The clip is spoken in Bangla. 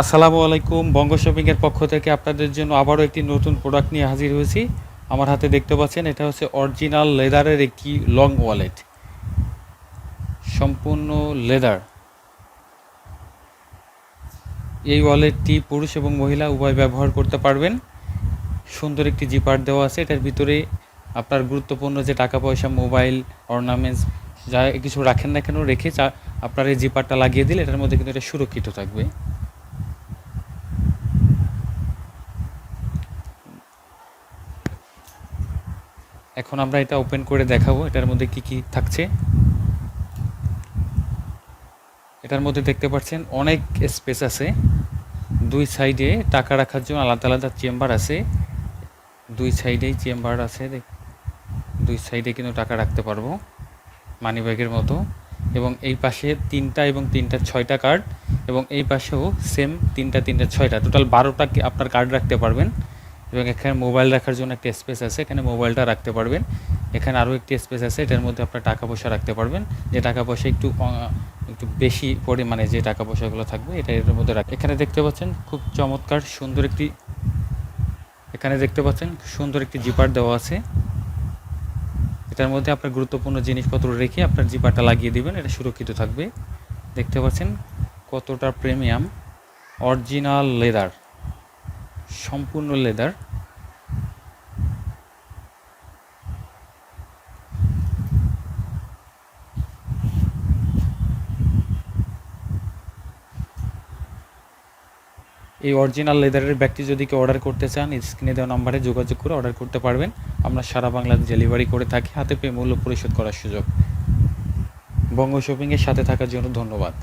আসসালামু আলাইকুম, বঙ্গ শপিংয়ের পক্ষ থেকে আপনাদের জন্য আবারও একটি নতুন প্রোডাক্ট নিয়ে হাজির হয়েছি। আমার হাতে দেখতে পাচ্ছেন, এটা হচ্ছে অরিজিনাল লেদারের একটি লং ওয়ালেট সম্পূর্ণ লেদার এই ওয়ালেটটি পুরুষ এবং মহিলা উভয় ব্যবহার করতে পারবেন। সুন্দর একটি জিপার দেওয়া আছে, এটার ভিতরে আপনার গুরুত্বপূর্ণ যে টাকা পয়সা মোবাইল অর্নামেন্টস যা কিছু রাখেন না কেন, রেখে আপনার এই জিপারটা লাগিয়ে দিলে এটার মধ্যে কিন্তু এটা সুরক্ষিত থাকবে। এখন আমরা এটা ওপেন করে দেখাবো, এটার মধ্যে কি কি থাকছে। এটার মধ্যে দেখতে পাচ্ছেন অনেক স্পেস আছে। দুই সাইডে টাকা রাখার জন্য আলাদা আলাদা চেম্বার আছে। দুই সাইডেই চেম্বার আছে দুই সাইডে কিন্তু টাকা রাখতে পারব মানি ব্যাগের মতো। এবং এই পাশে তিনটা এবং তিনটা ছয়টা কার্ড এবং এই পাশেও সেম তিনটা তিনটা, ছয়টা। টোটাল বারোটা আপনার কার্ড রাখতে পারবেন। এবং এখানে মোবাইল রাখার জন্য একটা স্পেস আছে, এখানে মোবাইলটা রাখতে পারবেন। এখানে আরও একটি স্পেস আছে, এটার মধ্যে আপনার টাকা পয়সা রাখতে পারবেন। যে টাকা পয়সা একটু একটু বেশি পরিমাণে যে টাকা পয়সাগুলো থাকবে, এটা এর মধ্যে রাখ এখানে দেখতে পাচ্ছেন খুব চমৎকার সুন্দর একটি, এখানে দেখতে পাচ্ছেন সুন্দর একটি জিপার দেওয়া আছে। এটার মধ্যে আপনার গুরুত্বপূর্ণ জিনিসপত্র রেখে আপনার জিপারটা লাগিয়ে দিবেন, এটা সুরক্ষিত থাকবে। দেখতে পাচ্ছেন কতটা প্রিমিয়াম অরিজিনাল লেদার সম্পূর্ণ লেদার। এই অরিজিনাল লেদারের ব্যাগটি যদি কেউ অর্ডার করতে চান স্ক্রিনে দেওয়া নম্বরে যোগাযোগ করে অর্ডার করতে পারবেন। আমরা সারা বাংলাদেশ ডেলিভারি করে থাকি, হাতে পেয়ে মূল্য পরিশোধ করার সুযোগ। বঙ্গ শপিংয়ের সাথে থাকার জন্য ধন্যবাদ।